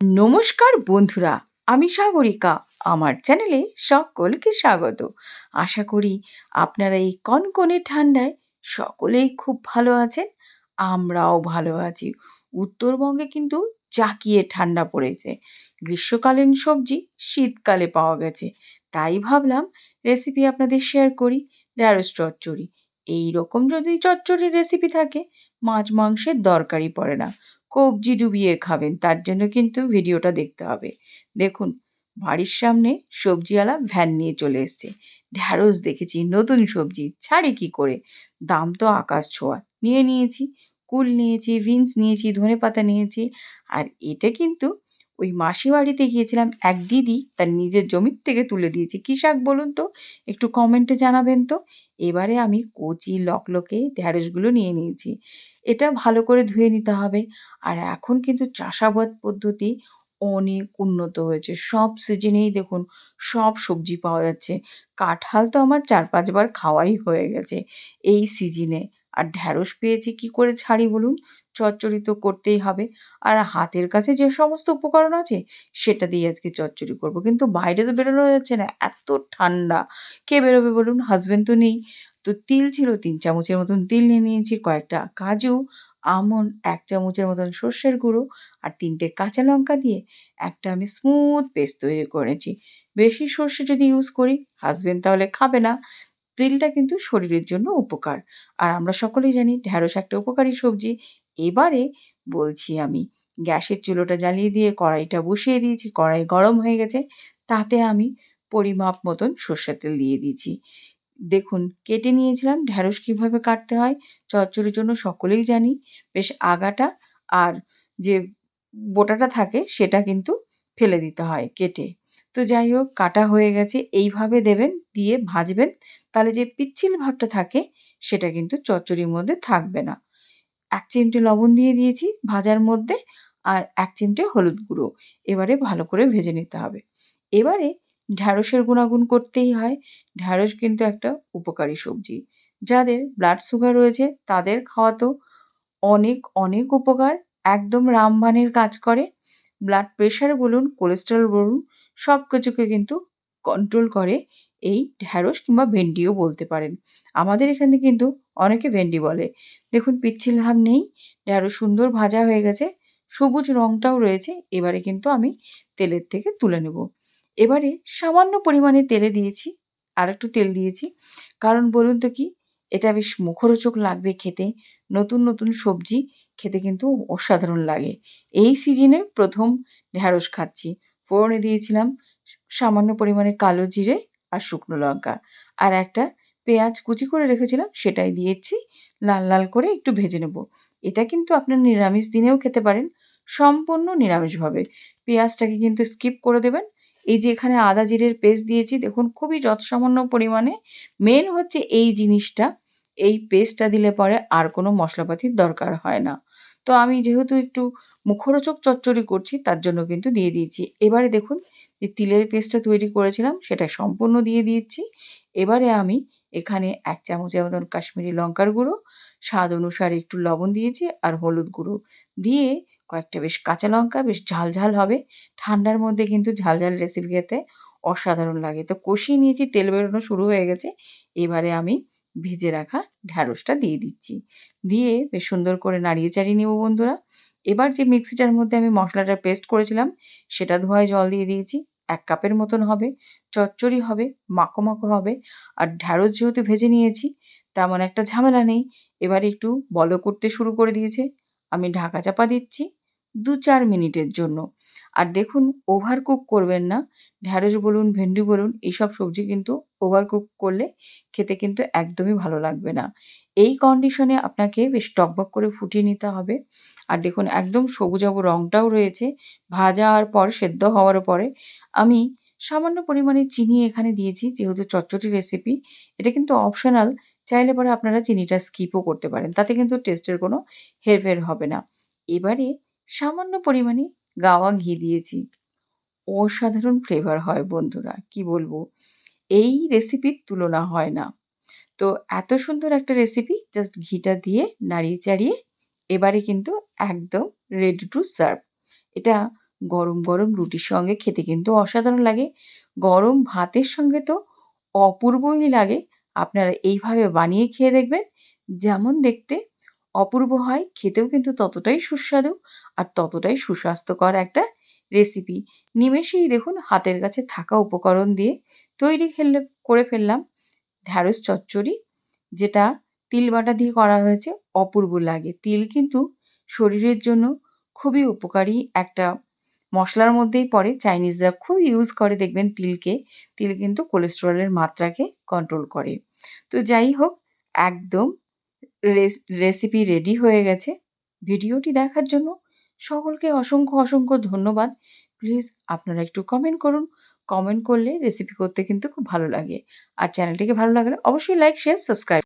নমস্কার বন্ধুরা, আমি সাগরিকা। আমার চ্যানেলে সকলকে স্বাগত। আশা করি আপনারা এই কনকনে ঠান্ডায় সকলেই খুব ভালো আছেন, আমরাও ভালো আছি। উত্তরবঙ্গে কিন্তু জাকিয়ে ঠান্ডা পড়েছে। গ্রীষ্মকালীন সবজি শীতকালে পাওয়া গেছে। তাই ভাবলাম রেসিপি আপনাদের শেয়ার করি, ঢ্যাঁড়স চচ্চড়ি। এই রকম যদি চচ্চড়ির রেসিপি থাকে, মাছ মাংসের দরকারই পড়ে না। কবজি ডুবিয়ে খাবেন, তার জন্য কিন্তু ভিডিওটা দেখতে হবে। দেখুন, বাড়ির সামনে সবজিওয়ালা ভ্যান নিয়ে চলে এসছে। ঢ্যাঁড়স দেখেছি, নতুন সবজি, ছাড়ে কি করে? দাম তো আকাশ ছোঁয়া নিয়ে নিয়েছি, কুল নিয়েছি, বিনস নিয়েছি ধনে পাতা নিয়েছি, আর এটা কিন্তু ওই মাসি বাড়িতে গিয়েছিলাম, এক দিদি তার নিজের জমির থেকে তুলে দিয়েছে। কী শাক বলুন তো? একটু কমেন্টে জানাবেন তো। এবারে আমি কচি, লকলকে ঢ্যাঁড়সগুলো নিয়ে নিয়েছি। এটা ভালো করে ধুয়ে নিতে হবে। আর এখন কিন্তু চাষাবাদ পদ্ধতি অনেক উন্নত হয়েছে। সব সিজনেই দেখুন, সব সবজি পাওয়া যাচ্ছে। কাঁঠাল তো আমার চার পাঁচবার খাওয়াই হয়ে গেছে এই সিজনে। আর ঢ্যাঁড়স পেয়েছি, কি করে ছাড়ি বলুন? চচ্চড়ি তো করতেই হবে। আর হাতের কাছে যে সমস্ত উপকরণ আছে, সেটা দিয়ে আজকে চচ্চড়ি করব। কিন্তু বাইরে তো বেরোনো যাচ্ছে না, এত ঠান্ডা। কে বেরোবে বলুন? হাজব্যান্ড তো নেই। তো তিল ছিল, তিন চামচের মতন তিল নিয়ে নিয়েছি, কয়েকটা কাজু আমন্ড এক চামচের মতন সর্ষের গুঁড়ো আর তিনটে কাঁচা লঙ্কা দিয়ে একটা আমি স্মুথ পেস্ট তৈরি করেছি। বেশি সর্ষে যদি ইউজ করি হাজব্যান্ড তাহলে খাবে না। তিলটা কিন্তু শরীরের জন্য উপকার। আর আমরা সকলেই জানি ঢ্যাঁড়স একটা উপকারী সবজি। এবারে বলছি আমি, গ্যাসের চুলোটা জ্বালিয়ে দিয়ে কড়াইটা বসিয়ে দিয়েছি, কড়াই গরম হয়ে গেছে। তাতে আমি পরিমাপ মতন সর্ষের তেল দিয়ে দিয়েছি। দেখুন, কেটে নিয়েছিলাম, ঢ্যাঁড়স কীভাবে কাটতে হয় চচ্চড়ির জন্য সকলেই জানি। বেশ আগাটা আর যে বোটাটা থাকে সেটা কিন্তু ফেলে দিতে হয় কেটে। তো যাই হোক, কাটা হয়ে গেছে। এইভাবে দেবেন, দিয়ে ভাজবেন। তাহলে যে পিচ্ছিল ভাবটা থাকে, সেটা কিন্তু চচ্চড়ির মধ্যে থাকবে না। এক চিমটে লবণ দিয়ে দিয়েছি ভাজার মধ্যে, আর এক চিমটে হলুদ গুঁড়ো। এবারে ভালো করে ভেজে নিতে হবে। এবারে ঢ্যাঁড়সের গুণাগুণ করতেই হয়। ঢ্যাঁড়স কিন্তু একটা উপকারী সবজি। যাদের ব্লাড সুগার রয়েছে, তাদের খাওয়া তো অনেক অনেক উপকার। একদম রামবাণের কাজ করে। ব্লাড প্রেশার বলুন কোলেস্টেরল বলুন সব কিছুকে কিন্তু কন্ট্রোল করে এই ঢ্যাঁড়স কিংবা ভেন্ডিও বলতে পারেন। আমাদের এখানে কিন্তু অনেকে ভেন্ডি বলে। দেখুন, পিচ্ছিল ভাব নেই, ঢ্যাঁড়স সুন্দর ভাজা হয়ে গেছে, সবুজ রঙটাও রয়েছে, এবারে কিন্তু আমি তেলের থেকে তুলে নেব। এবারে সামান্য পরিমাণে তেলে দিয়েছি, আর একটু তেল দিয়েছি। কারণ বলুন তো কি, এটা বেশ মুখরোচক লাগবে খেতে। নতুন নতুন সবজি খেতে কিন্তু অসাধারণ লাগে। এই সিজনে প্রথম ঢ্যাঁড়স খাচ্ছি। ফোড়নে দিয়েছিলাম, সামান্য পরিমাণে কালো জিরে আর শুকনো লঙ্কা। আর একটা পেঁয়াজ কুচি করে রেখেছিলাম, সেটাই দিয়েছি। লাল লাল করে একটু ভেজে নেব। এটা কিন্তু আপনার নিরামিষ দিনেও খেতে পারেন, সম্পূর্ণ নিরামিষভাবে। পেঁয়াজটাকে কিন্তু স্কিপ করে দেবেন। এই যে এখানে আদা জিরের পেস্ট দিয়েছি, দেখুন খুবই যৎসামান্য পরিমাণে। মেন হচ্ছে এই জিনিসটা, এই পেস্টটা দিলে পরে আর কোনো মশলাপাতির দরকার হয় না। তো আমি যেহেতু একটু মুখরোচক চচ্চড়ি করছি, তার জন্য কিন্তু দিয়ে দিয়েছি। এবারে দেখুন যে তিলের পেস্টটা তৈরি করেছিলাম, সেটা সম্পূর্ণ দিয়ে দিয়েছি। এবারে আমি এখানে এক চামচের মতন কাশ্মীরি লঙ্কার গুঁড়ো, স্বাদ অনুসারে একটু লবণ দিয়েছি আর হলুদ গুঁড়ো। দিয়ে কয়েকটা বেশ কাঁচা লঙ্কা, বেশ ঝাল ঝাল হবে। ঠান্ডার মধ্যে কিন্তু ঝাল ঝাল রেসিপি খেতে অসাধারণ লাগে। তো কষিয়ে নিয়েছি, তেল বেরোনো শুরু হয়ে গেছে। এবারে আমি ভেজে রাখা ঢ্যাঁড়সটা দিয়ে দিচ্ছি। দিয়ে বেশ সুন্দর করে নাড়িয়ে চাড়িয়ে নেব বন্ধুরা। এবার যে মিক্সিটার মধ্যে আমি মশলাটা পেস্ট করেছিলাম, সেটা ধোয়ায় জল দিয়ে দিয়েছি। এক কাপের মতন হবে, চচ্চড়ি হবে, মাখো মাখো হবে। আর ঢ্যাঁড়স যেহেতু ভেজে নিয়েছি, তেমন একটা ঝামেলা নেই। এবার একটু বলো করতে শুরু করে দিয়েছে। আমি ঢাকা চাপা দিচ্ছি। দু চার মিনিটের জন্য। আর দেখুন ওভার কুক করবেন না। ঢ্যাঁড়স বলুন, ভেন্ডি বলুন, এইসব সবজি কিন্তু ওভার কুক করলে খেতে কিন্তু একদমই ভালো লাগবে না। এই কন্ডিশনে আপনাকে বেশ টকবক করে ফুটিয়ে নিতে হবে। আর দেখুন, একদম সবুজাবু রঙটাও রয়েছে। ভাজা হওয়ার পর সেদ্ধ হওয়ার পরে আমি সামান্য পরিমাণে চিনি এখানে দিয়েছি, যেহেতু চটচটি রেসিপি এটা কিন্তু অপশনাল চাইলে পরে আপনারা চিনিটা স্কিপও করতে পারেন। তাতে কিন্তু টেস্টের কোনো হেরফের হবে না। এবারে সামান্য পরিমাণে গাওয়া ঘি দিয়েছি। অসাধারণ ফ্লেভার হয় বন্ধুরা, কি বলব? এই রেসিপির তুলনা হয় না। তো এত সুন্দর একটা রেসিপি জাস্ট ঘিটা দিয়ে নাড়িয়ে চাড়িয়ে এবারে কিন্তু একদম রেডি টু সার্ভ এটা গরম গরম রুটির সঙ্গে খেতে কিন্তু অসাধারণ লাগে। গরম ভাতের সঙ্গে তো অপূর্বই লাগে। আপনারা এইভাবে বানিয়ে খেয়ে দেখবেন, যেমন দেখতে অপূর্ব হয়, খেতেও কিন্তু ততটাই সুস্বাদু আর ততটাই সুস্বাস্থ্যকর একটা রেসিপি নিমেষেই দেখুন হাতের কাছে থাকা উপকরণ দিয়ে তৈরি খেললে করে ফেললাম ঢ্যাঁড়স চচ্চড়ি, যেটা তিল বাটা দিয়ে করা হয়েছে, অপূর্ব লাগে। তিল কিন্তু শরীরের জন্য খুবই উপকারী একটা মশলার মধ্যেই পড়ে। চাইনিজরা খুব ইউজ করে, দেখবেন তিলকে। তিল কিন্তু কোলেস্টেরলের মাত্রাকে কন্ট্রোল করে। তো যাই হোক, একদম রেসিপি রেডি হয়ে গেছে। ভিডিওটি দেখার জন্য সকলকে অসংখ্য অসংখ্য ধন্যবাদ। প্লিজ আপনারা একটু কমেন্ট করুন। কমেন্ট করলে রেসিপি করতে কিন্তু খুব ভালো লাগে। আর চ্যানেলটিকে ভালো লাগলে অবশ্যই লাইক শেয়ার সাবস্ক্রাইব